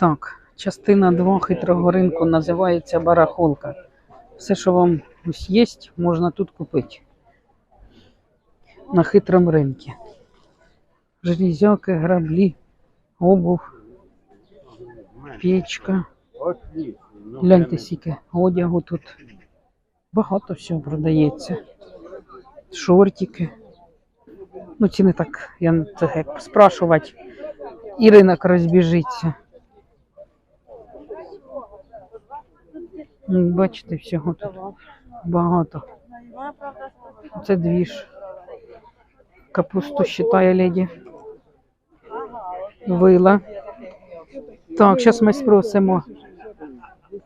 Так, частина 2 хитрого ринку називається барахолка. Все, що вам ось є, можна тут купити. На хитрому ринку. Железяки, граблі, обув, печка. Гляньте скільки одягу тут. Багато всього продається. Шортики. Ну, ціни так, я не як спрашувати. І ринок розбіжиться. Ну, Бачите, всього тут багато. Це двіж. Капусту считає леді. Вила. Так, зараз ми спросимо,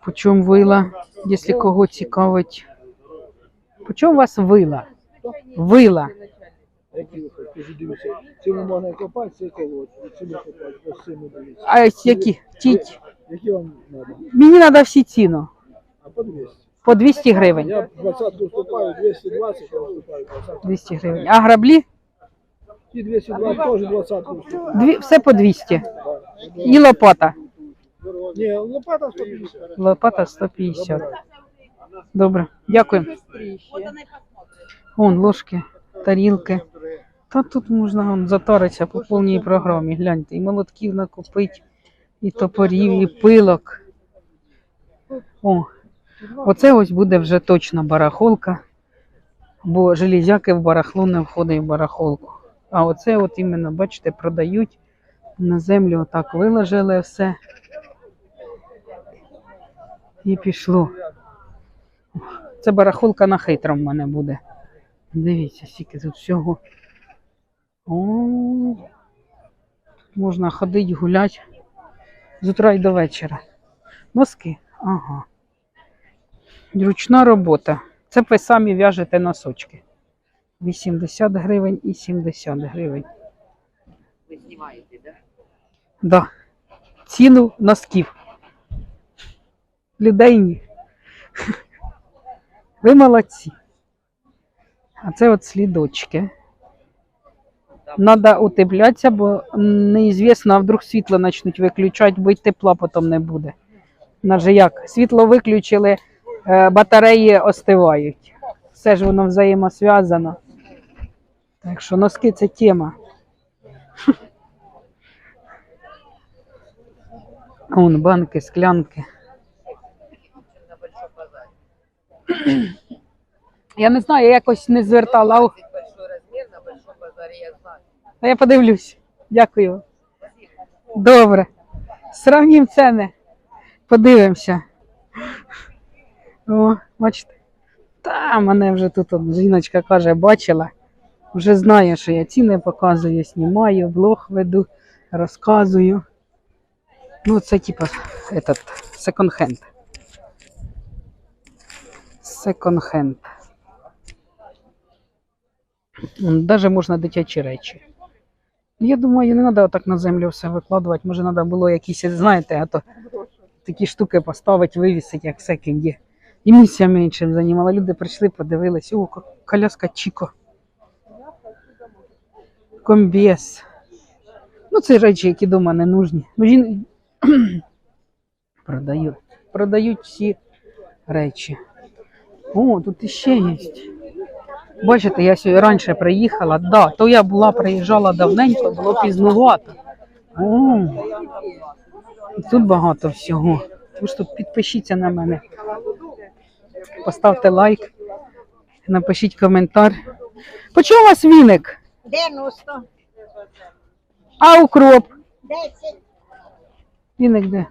по чому вила, якщо кого цікавить. По чому у вас вила? Вила. Можна копати, це копати, ось цими дивіться. А які? Тіть. Які вам треба? Мені треба всі ціну. По 200. По 200 гривень. Я 20 уступаю, 220 я уступаю, 20. 200 гривень. А граблі? І 220 теж 20 уступаю. Дві, все по 200. Да. І лопата. Ні, лопата 150. Лопата 150. Добре, дякую. Вон ложки, тарілки. Та тут можна вон, затаритися по повній програмі. Гляньте, і молотків накупити, і топорів, і пилок. О, оце ось буде вже точно барахолка, бо железяки в барахло не входить в барахолку. А оце от іменно, бачите, продають на землю, отак виложили все. І пішло. Це барахолка на хитром в мене буде. Дивіться, скільки тут всього. О, можна ходити, гуляти з утра і до вечора. Носки. Ага. Ручна робота. Це ви самі в'яжете носочки. 80 гривень і 70 гривень. Ви знімаєте, да? Да. Ціну носків. Людей ні. Ви молодці. А це от слідочки. Надо утеплятися, бо неізвісно, а вдруг світло почнуть виключати, бо й тепла потім не буде. Наже як? Світло виключили, батареї остивають. Все ж воно взаємосв'язано. Так що носки це тема. Вон банки, склянки. Я не знаю, я якось не звертала. я я подивлюсь. Дякую. Добре. Сравнім ціни. Подивимося. О, бачите. Та мене вже тут жіночка каже, бачила. Вже знає, що я ціни показую, знімаю, блог веду, розказую. Ну, це типа этот секонд-хенд. Секонд-хенд. Навіть можна дитячі речі. Я думаю, не треба отак на землю все викладувати. Може, треба було якісь, знаєте, а то такі штуки поставити, вивісити, як в секенді. І місця менше займало. Люди прийшли, подивились, о, коляска Чіко. Комбіс. Ну, це речі, які вдома не нужні. Ну, продають. Продають всі речі. О, тут іще є. Бачите, я сьогодні раніше приїхала. Да, то я була, приїжджала давненько, було пізнувато. О, тут багато всього. Просто підпишіться на мене. Поставте лайк, напишіть коментар. По чому у вас віник? 90, А укроп? 10, Віник де?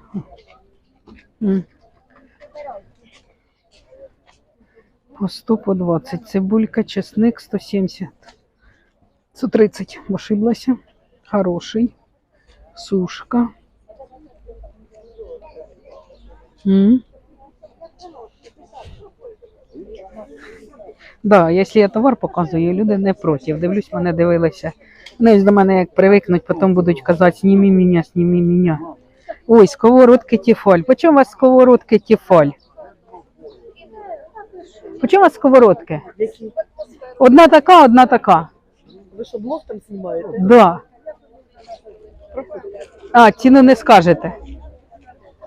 По 100, по 20. Цибулька, чесник 170. 130. Ошиблася. Хороший. Сушка. М. Да, якщо я товар показую, люди не проти. Дивлюсь, мене дивилися. Вони ось до мене як привикнуть, потім будуть казати, сніми мене, сніми мене. Ой, сковородки тефаль. По чому у вас сковородки тефаль? По чому у вас сковородки? Одна така, одна така. Ви що, блог там знімаєте? Да. А, ціну не скажете.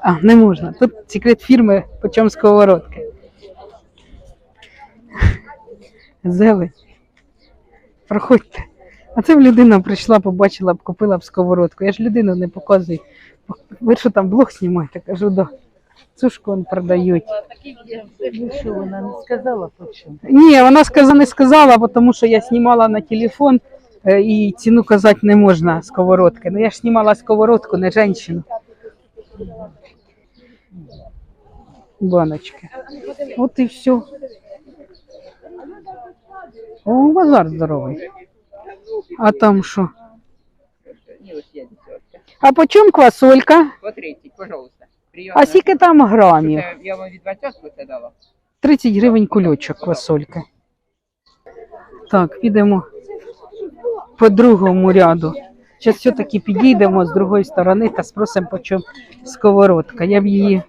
А, не можна. Тут секрет фірми почем сковородки. Зелень. Проходьте. А це б людина прийшла, побачила б, купила б сковородку. Я ж людину не показую. Ви що там блог знімаєте? Кажу, да. Цушку он продають. Що, вона не сказала по чому? Ні, вона сказа, не сказала, тому що я знімала на телефон е, і ціну казати не можна сковородки. Ну я ж знімала сковородку, не жінку. Баночки. От і все. О, базар здоровий. А там що? А по чому квасолька? По 30, пожалуйста. А скільки там грамів? Це Я вам від 20 це дала. 30 гривень кульочок квасольки. Так, підемо по другому ряду. Зараз все-таки підійдемо з другої сторони та спросимо, по чому сковородка. Я б її.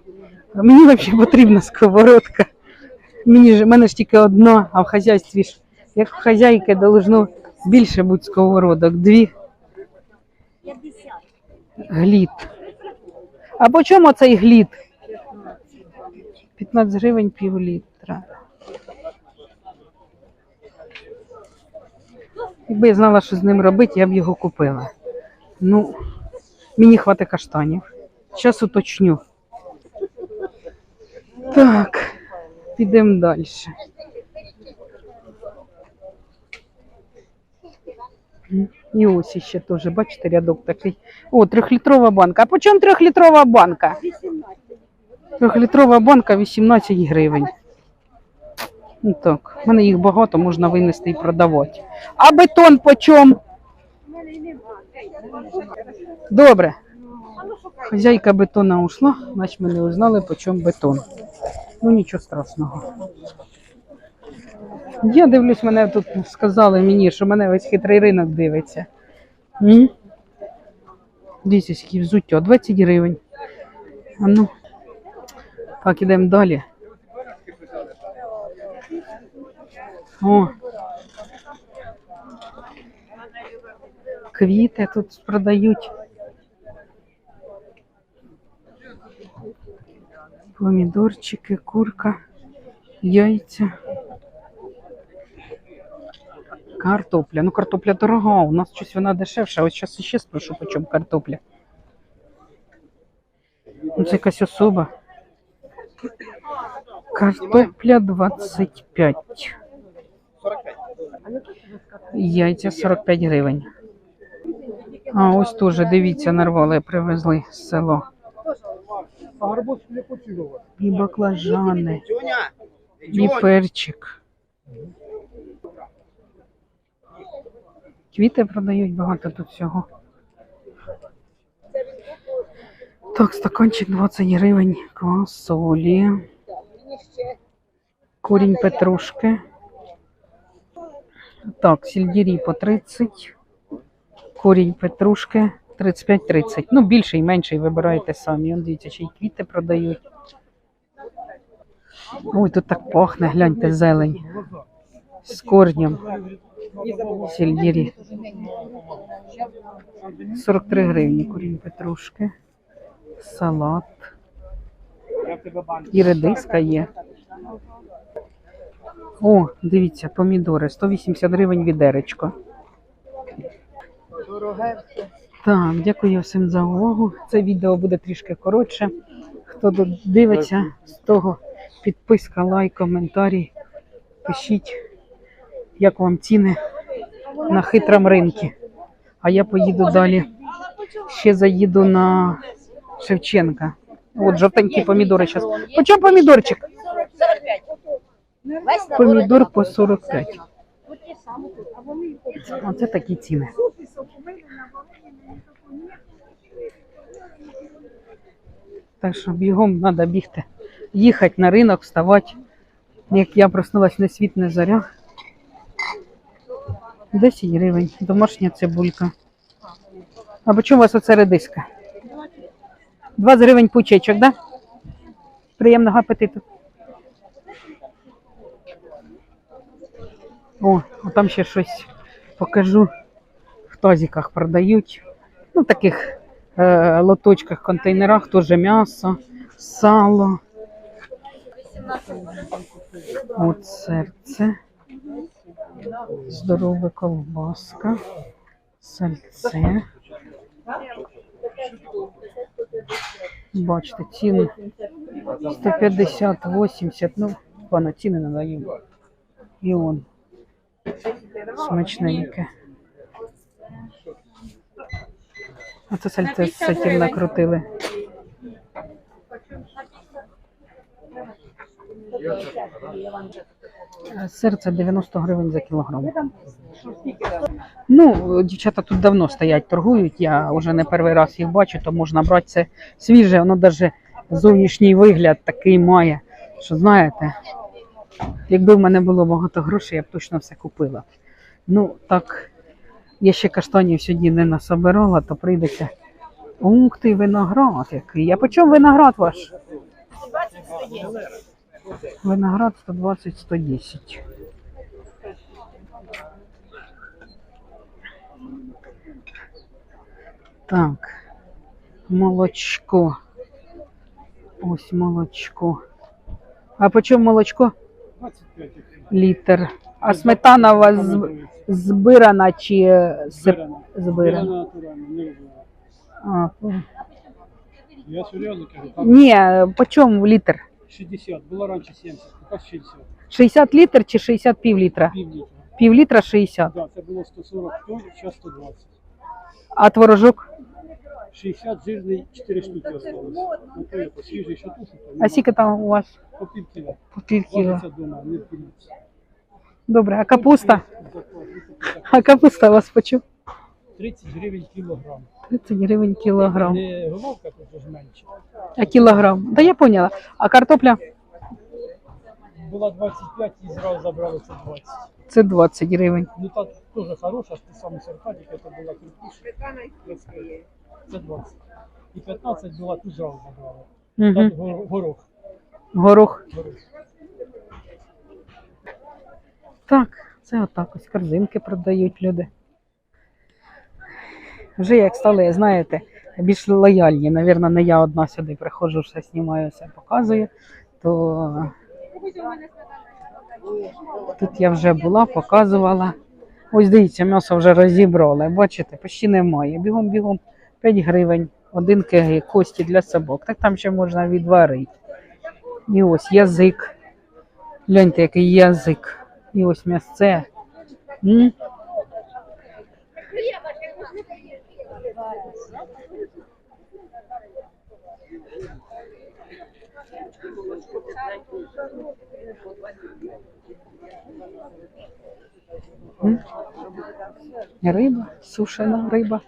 Мені взагалі потрібна сковородка. Мені ж, мене ж тільки одна, а в хазяйстві ж, як в хазяйки, должно більше бути сковородок. Дві. Глід. А по чому цей глід? 15 гривень пів літра. Якби я знала, що з ним робити, я б його купила. Ну, мені хватить каштанів. Зараз уточню. Так, підемо далі. І ось іще теж, бачите, рядок такий. О, трьохлітрова банка. А по чому трьохлітрова банка? Трьохлітрова банка 18 гривень. Ну так, в мене їх багато, можна винести і продавати. А бетон по чому? Добре. Хазяйка бетона ушла, значить ми не узнали, по чому бетон. Ну нічого страшного. Я дивлюсь, мене тут сказали мені, що мене весь хитрий ринок дивиться. М? Дивіться, скільки взуття, 20 гривень. А ну. Так, ідемо далі. О. Квіти тут продають. Помідорчики, курка, яйця. Картопля. Ну, картопля дорога, у нас щось вона дешевша. Ось зараз ще спрошу, по чому картопля. Ну, це якась особа. Картопля 25. Яйця 45 гривень. А ось теж, дивіться, нарвали, привезли з села. А гарбуз не поцілувати. І баклажани, і перчик. Квіти продають багато тут всього. Так, стаканчик 20 гривень квасолі. Корінь петрушки. Так, сельдері по 30. Корінь петрушки 35-30. Ну, більший, менший вибираєте самі. Он дивіться, ще й квіти продають. Ой, тут так пахне, гляньте, зелень. З корнем. Сельдері. 43 гривні корінь петрушки. Салат. І редиска є. О, дивіться, помідори. 180 гривень відеречко. Так, дякую всім за увагу. Це відео буде трішки коротше. Хто дивиться, з того підписка, лайк, коментарі. Пишіть, як вам ціни на хитрому ринку. А я поїду далі. Ще заїду на Шевченка. От жовтенькі помідори зараз. По чому помідорчик? 45. Помідор по 45. Оце такі ціни. Так що бігом треба бігти. Їхати на ринок, вставати. Як я проснулась на світ не заря. 10 гривень. Домашня цибулька. А по чому у вас оце редиска? 20 гривень пучечок, так? Да? Приємного апетиту. О, там ще щось покажу. В тазиках продають. Ну, таких лоточках, контейнерах теж м'ясо, сало. От серце. Здорова колбаска. Сальце. Бачите, ціни 150, 80, ну, пана ціни даю. І он. Смачненьке. А це сальце з сатів накрутили. Е, Серце 90 гривень за кілограм. Ну, дівчата тут давно стоять, торгують. Я вже не перший раз їх бачу, то можна брати це свіже, воно навіть зовнішній вигляд такий має, що знаєте, якби в мене було багато грошей, я б точно все купила. Ну, так, я ще каштанів сьогодні не насобирала, то прийдеться. Ух ти, виноград який. По чому виноград ваш? Виноград 120-110. Так, молочко. Ось молочко. А по чому молочко? 25 Літр. А сметана у вас з- збирана чи е, сип... збирана? натурально, не люблю. А, по- Я серйозно кажу, там ні, по чому літр? 60, було раніше 70, тепер 60, 60 літр чи 60 пів літра? пів літра. Пів літра 60. Да, це було 140 тонн, зараз 120. А творожок? 60 жирний, 4 штуки осталось. Ну то я свіжий, що тушу, то А скільки там у вас? по пів кіла. По пів кіла. Ложиться дома, не впілиться. Добре, а капуста? А капуста вас по чому? 30 гривень кілограм. 30 гривень кілограм. Не головка тут ж менше. А кілограм? Да я поняла. А картопля? Була 25 і зразу забрали це 20. Це 20 гривень. Ну так теж хороша, ж ти саме сорта, тільки це була крупніша. Це 20. І 15 була тут зразу забрали. Угу. Горох. Горох. горох. Так, це отак ось корзинки продають люди. Вже як стали, знаєте, більш лояльні. Навірно, не я одна сюди приходжу, все знімаю, все показую. То тут я вже була, показувала. Ось дивіться, м'ясо вже розібрали. Бачите, почти немає. Бігом-бігом 5 гривень, один кг кості для собак. Так там ще можна відварити. І ось язик. Гляньте, який язик. І ось м'ясце. М? М? Риба, сушена риба.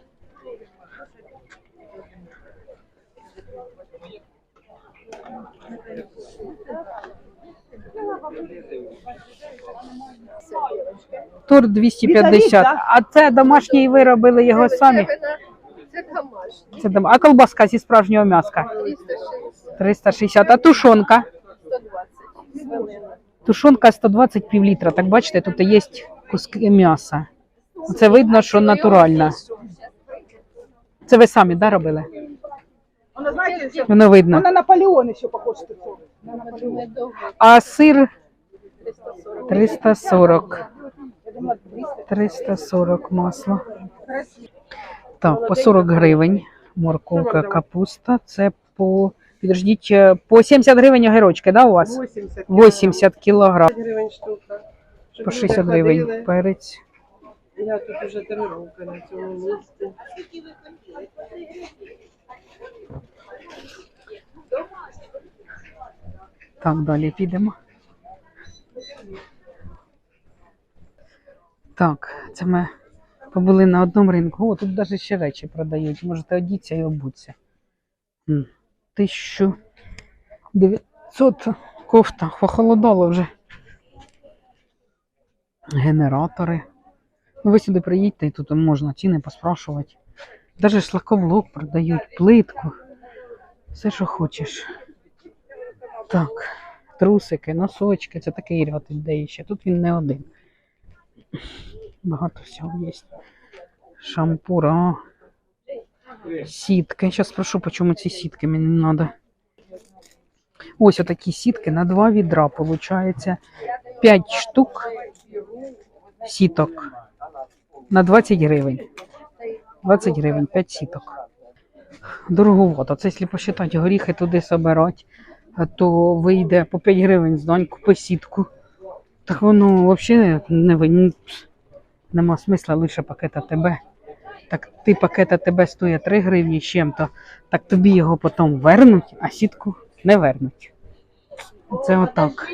Тур 250. А це домашній ви робили його самі? Це домашнє. Це дом... А колбаска зі справжнього м'яска? 360, 360. А тушонка? 120. Свинина. Тушонка 120 пів літра. Так бачите, тут є куски м'яса. Це видно, що натуральна. Це ви самі да, робили? Она, знаете, Воно видно. она Наполеон еще похож такой. На Наполеон. Недовго А сир 340. 340. Я думала, 300. 340 масло. Так, по 40 гривень. Морковка, капуста. Це по. Підождіть, е, по 70 гривень огірочки, да, у вас? 80. 80 кілограм. гривень штука. По 60 гривень. Перець. Я тут уже три роки на цьому місці. Так, далі підемо. Так, це ми побули на одному ринку. О, тут навіть ще речі продають. Можете одіться і обуться. М, 1900 кофта. Похолодало вже. Генератори. Ну, ви сюди приїдьте і тут можна ціни поспрашувати. Навіть шлакоблок продають, плитку. Все, що хочеш. Так, трусики, носочки, це такий ряд іде ще. Тут він не один. Багато всього є. Шампура. Сітки. Зараз спрошу, чому ці сітки мені не треба. Ось отакі сітки на два відра, виходить. 5 штук сіток на 20 гривень. 20 гривень, 5 сіток. Дороговато. Це якщо посчитати горіхи туди собирати, то вийде по 5 гривень здань, купи сітку. Так воно взагалі не ви- нема смисла лише пакета ТБ. Так ти пакета ТБ стоїть 3 гривні з чим-то, так тобі його потім вернуть, а сітку не вернуть. Це отак.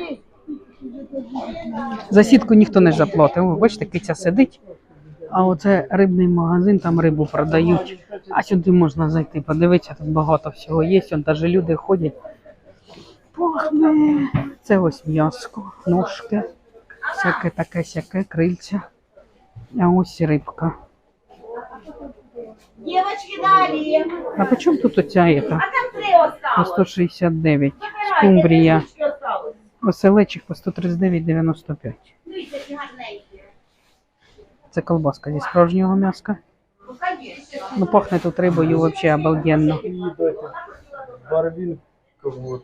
За сітку ніхто не заплатив. Бачите, киця сидить, а оце рибний магазин, там рибу продають. А сюди можна зайти, подивитися, тут багато всього є. Навіть люди ходять. Пахне. Це ось м'яско, ножки, всяке таке сяке, крильця. А ось рибка. Девочки, далі. А по чому тут оця ета? А там три По 169. Скумбрія. Оселечик по 139,95. Дивіться, які гарненькі. Це колбаска зі справжнього м'яска. Ну. Ну пахне тут рибою взагалі обалденно. Барвин, вот.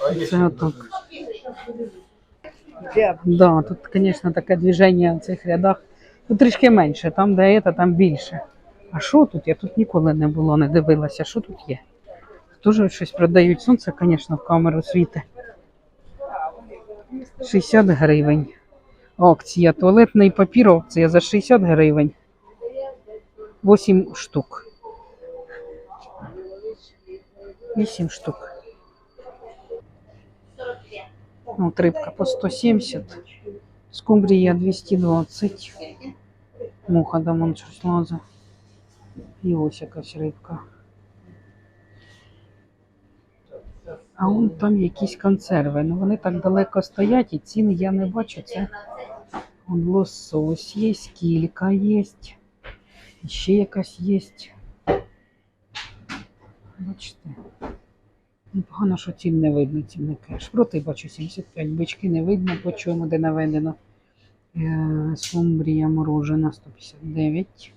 А Це отак. Да, тут, звісно, таке движення в цих рядах. Тут трішки менше, там, де це, там більше. А що тут? Я тут ніколи не було, не дивилася, що тут є. Теж щось продають. Сонце, звісно, в камеру світить. 60 гривень. Акція. Туалетний папір акція за 60 гривень. 8 штук. 8 штук. Ну, рибка по 170. Скумбрія 220. Муха лазить. І ось якась рибка. А вон там якісь консерви. Ну вони так далеко стоять і цін я не бачу. Це вон лосось є, кілька є. Ще якась є. Бачите. Непогано, що цін не видно, цінники. Шпроти бачу 75, бички не видно, по чому де наведено. Е, Скумбрія морожена 159.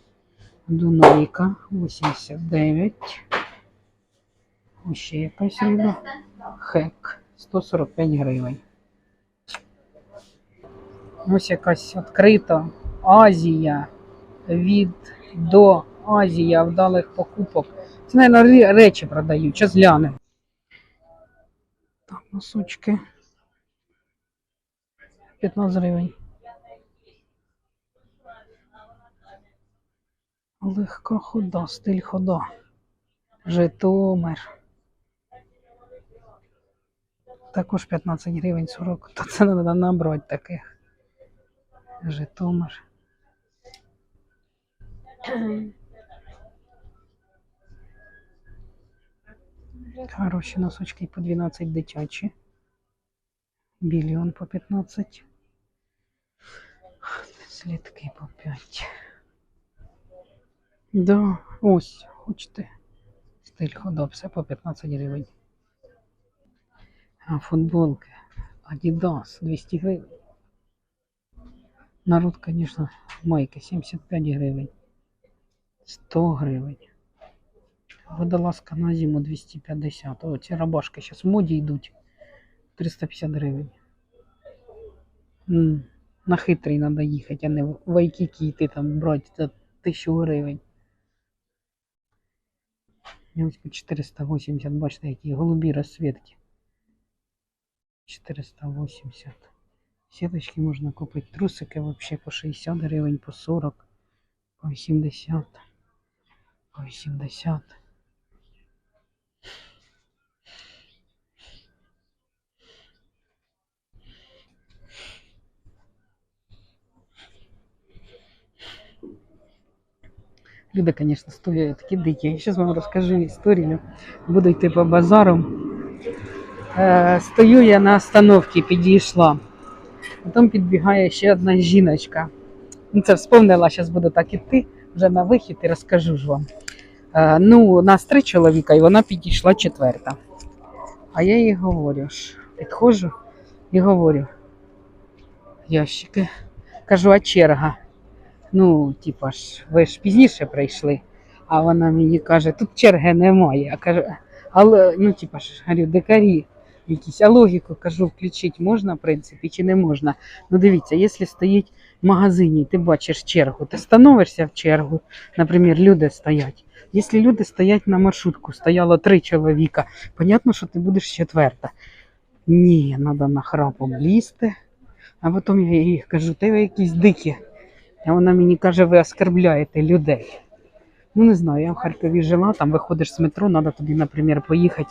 Дунайка 89. Ось ще якась риба. Хек 145 гривень. Ось якась відкрита Азія від до Азія вдалих покупок. Це, мабуть, речі продають. Зараз глянемо. Так, носочки. 15 гривень. Легка хода, стиль хода. Житомир. Також 15 гривень 40. То це треба набрати таких. Житомир. Хороші носочки по 12 дитячі. Біліон по 15. Слідки по 5. Да, ось, хочете. Стиль хода, все по 15 гривень. А футболки. Adidas 200 гривень. Народ, звісно, майки 75 гривень. 100 гривень. Водолазка на зиму 250. О, ці рабашки зараз в моді йдуть. 350 гривень. На хитрий треба їхати, а не в Вайкікі йти там брати за 1000 гривень. По 480, бачите, які голубі розсвітки. 480. Сіточки можна купити. Трусики взагалі по 60 гривень, по 40, по 80, по 80. Люди, звісно, стоять такі дикі. Я зараз вам розкажу історію. Буду йти по базару. Е, стою я на остановці, підійшла. Потім підбігає ще одна жіночка. Ну, це вспомнила, зараз буду так іти вже на вихід і розкажу ж вам. Е, ну, у нас три чоловіка, і вона підійшла четверта. А я їй говорю, підходжу і говорю. Ящики. Кажу, а черга? Ну, типа ж, ви ж пізніше прийшли. А вона мені каже, тут черги немає. А каже, але ну, типа ж говорю, дикарі якісь, а логіку кажу, включити можна, в принципі, чи не можна. Ну дивіться, якщо стоїть в магазині, ти бачиш чергу, ти становишся в чергу, наприклад, люди стоять. Якщо люди стоять на маршрутку, стояло три чоловіка, понятно, що ти будеш четверта. Ні, треба нахрапом лізти. А потім я їй кажу, ти ви якісь дикі. А вона мені каже, ви оскорбляєте людей. Ну, не знаю, я в Харкові жила, там виходиш з метро, треба тобі, наприклад, поїхати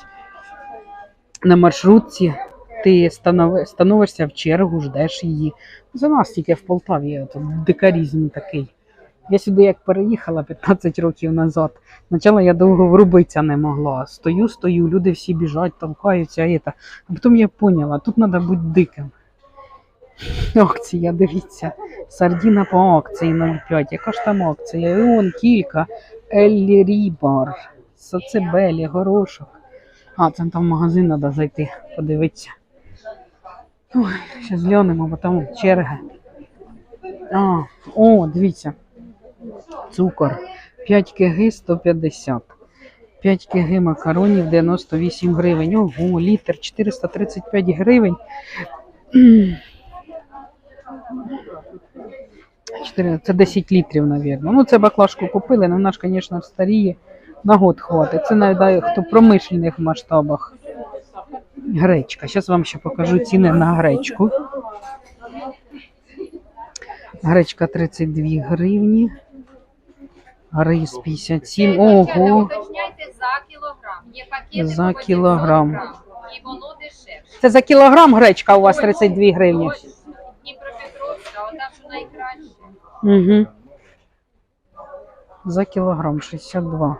на маршрутці, ти станови- становишся в чергу, ждеш її. За нас тільки в Полтаві тут дикарізм такий. Я сюди як переїхала 15 років назад. Спочатку я довго врубитися не могла. Стою, стою, люди всі біжать, толкаються, і це. а потім я поняла, тут треба бути диким. Акція, дивіться. Сардіна по акції 0,5. Яка ж там акція? І он кілька. Еллі Рібар. Сацебелі, горошок. А, це там в магазин треба зайти, подивитися. Ой, зараз глянемо, бо там черги. А, о, дивіться. Цукор. 5 кг 150. 5 кг макаронів 98 гривень. Ого, літр 435 гривень. 4, це 10 літрів, мабуть. Ну, це баклажку купили, але вона ж, звісно, старіє. На год хватить. Це навіть хто в промишлених масштабах. Гречка. Зараз вам ще покажу ціни на гречку. Гречка 32 гривні. Рис 57. Ого! За кілограм. І воно дешевше. Це за кілограм гречка у вас 32 гривні. Дніпропетровська, ота, що найкраще. Угу. За кілограм 62.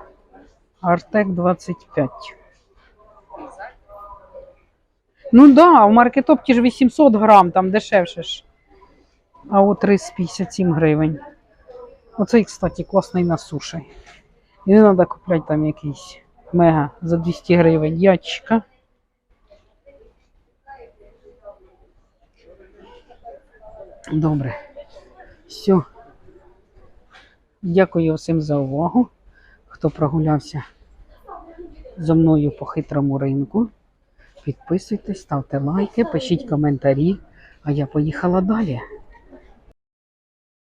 Артек 25. Ну да, в маркетопті ж 800 грам, там дешевше ж. А от рис 57 гривень. Оцей, кстати, класний на суші. І не треба купляти там якийсь мега за 200 гривень. Ячка. Добре. Все. Дякую всім за увагу. Хто прогулявся зо мною по хитрому ринку. Підписуйтесь, ставте лайки, пишіть коментарі. А я поїхала далі.